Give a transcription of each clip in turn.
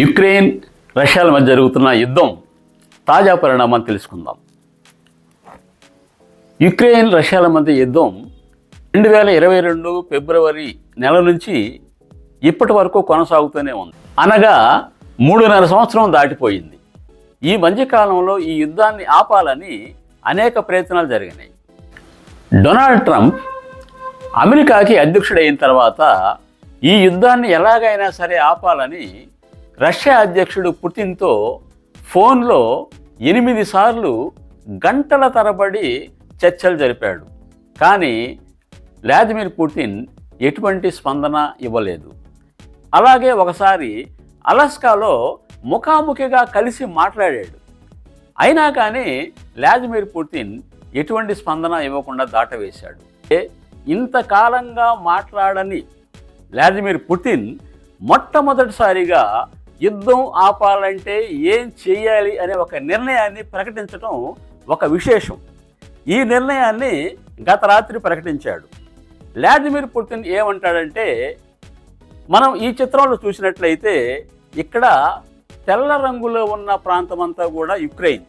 Ukraine రష్యాల మధ్య జరుగుతున్న యుద్ధం తాజా పరిణామాన్ని తెలుసుకుందాం. యుక్రెయిన్ రష్యాల మధ్య యుద్ధం రెండు వేల ఇరవై రెండు ఫిబ్రవరి నెల నుంచి ఇప్పటి వరకు కొనసాగుతూనే ఉంది. అనగా మూడున్నర సంవత్సరం దాటిపోయింది. ఈ మధ్యకాలంలో ఈ యుద్ధాన్ని ఆపాలని అనేక ప్రయత్నాలు జరిగినాయి. డొనాల్డ్ ట్రంప్ అమెరికాకి అధ్యక్షుడైన తర్వాత ఈ యుద్ధాన్ని ఎలాగైనా సరే ఆపాలని రష్యా అధ్యక్షుడు పుతిన్తో ఫోన్లో ఎనిమిది సార్లు గంటల తరబడి చర్చలు జరిపాడు. కానీ వ్లాదిమిర్ పుతిన్ ఎటువంటి స్పందన ఇవ్వలేదు. అలాగే ఒకసారి అలాస్కాలో ముఖాముఖిగా కలిసి మాట్లాడాడు. అయినా కానీ వ్లాదిమిర్ పుతిన్ ఎటువంటి స్పందన ఇవ్వకుండా దాటవేశాడు. ఏ, ఇంతకాలంగా మాట్లాడని వ్లాదిమిర్ పుతిన్ మొట్టమొదటిసారిగా యుద్ధం ఆపాలంటే ఏం చేయాలి అనే ఒక నిర్ణయాన్ని ప్రకటించడం ఒక విశేషం. ఈ నిర్ణయాన్ని గత రాత్రి ప్రకటించాడు. వ్లాదిమిర్ పుతిన్ ఏమంటాడంటే మనం ఈ చిత్రంలో చూసినట్లయితే ఇక్కడ తెల్ల రంగులో ఉన్న ప్రాంతం అంతా కూడా యుక్రెయిన్.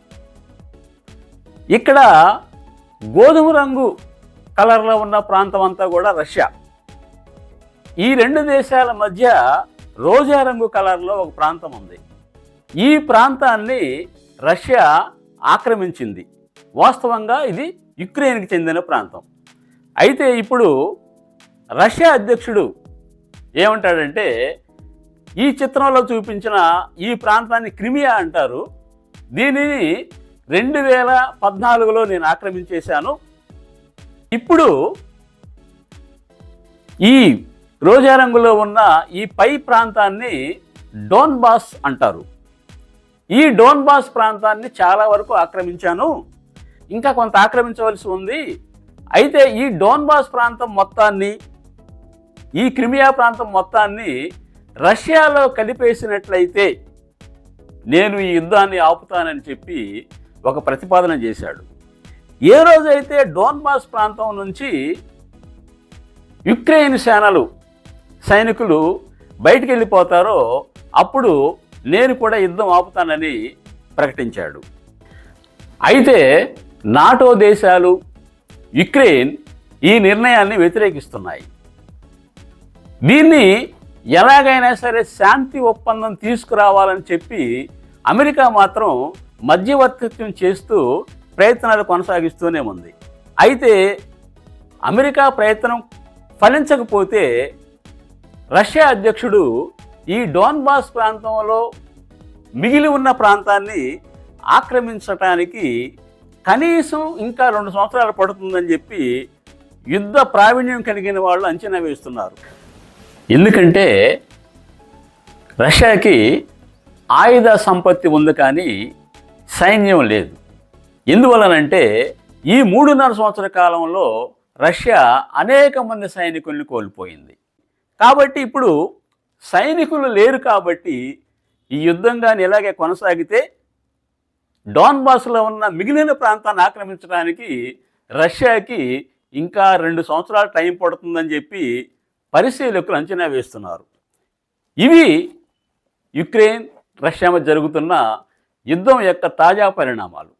ఇక్కడ గోధుమ రంగు కలర్లో ఉన్న ప్రాంతం అంతా కూడా రష్యా. ఈ రెండు దేశాల మధ్య రోజా రంగు కలర్లో ఒక ప్రాంతం ఉంది. ఈ ప్రాంతాన్ని రష్యా ఆక్రమించింది. వాస్తవంగా ఇది యుక్రెయిన్కి చెందిన ప్రాంతం. అయితే ఇప్పుడు రష్యా అధ్యక్షుడు ఏమంటాడంటే ఈ చిత్రంలో చూపించిన ఈ ప్రాంతాన్ని క్రిమియా అంటారు. దీనిని రెండు వేల పద్నాలుగులో నేను ఆక్రమించేశాను. ఇప్పుడు ఈ రోజా రంగులో ఉన్న ఈ పై ప్రాంతాన్ని డోన్బాస్ అంటారు. ఈ డోన్బాస్ ప్రాంతాన్ని చాలా వరకు ఆక్రమించాను. ఇంకా కొంత ఆక్రమించవలసి ఉంది. అయితే ఈ డోన్బాస్ ప్రాంతం మొత్తాన్ని ఈ క్రిమియా ప్రాంతం మొత్తాన్ని రష్యాలో కలిపేసినట్లయితే నేను ఈ యుద్ధాన్ని ఆపుతానని చెప్పి ఒక ప్రతిపాదన చేశాడు. ఏ రోజైతే డోన్బాస్ ప్రాంతం నుంచి యుక్రెయిన్ సేనలు సైనికులు బయటికి వెళ్ళిపోతారో అప్పుడు నేను కూడా యుద్ధం ఆపుతానని ప్రకటించాడు. అయితే నాటో దేశాలు యుక్రెయిన్ ఈ నిర్ణయాన్ని వ్యతిరేకిస్తున్నాయి. దీన్ని ఎలాగైనా సరే శాంతి ఒప్పందం తీసుకురావాలని చెప్పి అమెరికా మాత్రం మధ్యవర్తిత్వం చేస్తూ ప్రయత్నాలు కొనసాగిస్తూనే ఉంది. అయితే అమెరికా ప్రయత్నం ఫలించకపోతే రష్యా అధ్యక్షుడు ఈ డోన్బాస్ ప్రాంతంలో మిగిలి ఉన్న ప్రాంతాన్ని ఆక్రమించటానికి కనీసం ఇంకా రెండు సంవత్సరాలు పడుతుందని చెప్పి యుద్ధ ప్రావీణ్యం కలిగిన వాళ్ళు అంచనా వేస్తున్నారు. ఎందుకంటే రష్యాకి ఆయుధ సంపత్తి ఉంది కానీ సైన్యం లేదు. ఎందువలనంటే ఈ మూడున్నర సంవత్సర కాలంలో రష్యా అనేక మంది సైనికుల్ని కోల్పోయింది. కాబట్టి ఇప్పుడు సైనికులు లేరు కాబట్టి ఈ యుద్ధం కానీ ఇలాగే కొనసాగితే డాన్బాస్లో ఉన్న మిగిలిన ప్రాంతాన్ని ఆక్రమించడానికి రష్యాకి ఇంకా రెండు సంవత్సరాలు టైం పడుతుందని చెప్పి పరిశీలకులు అంచనా వేస్తున్నారు. ఇవి యుక్రెయిన్ రష్యా మధ్య జరుగుతున్న యుద్ధం యొక్క తాజా పరిణామాలు.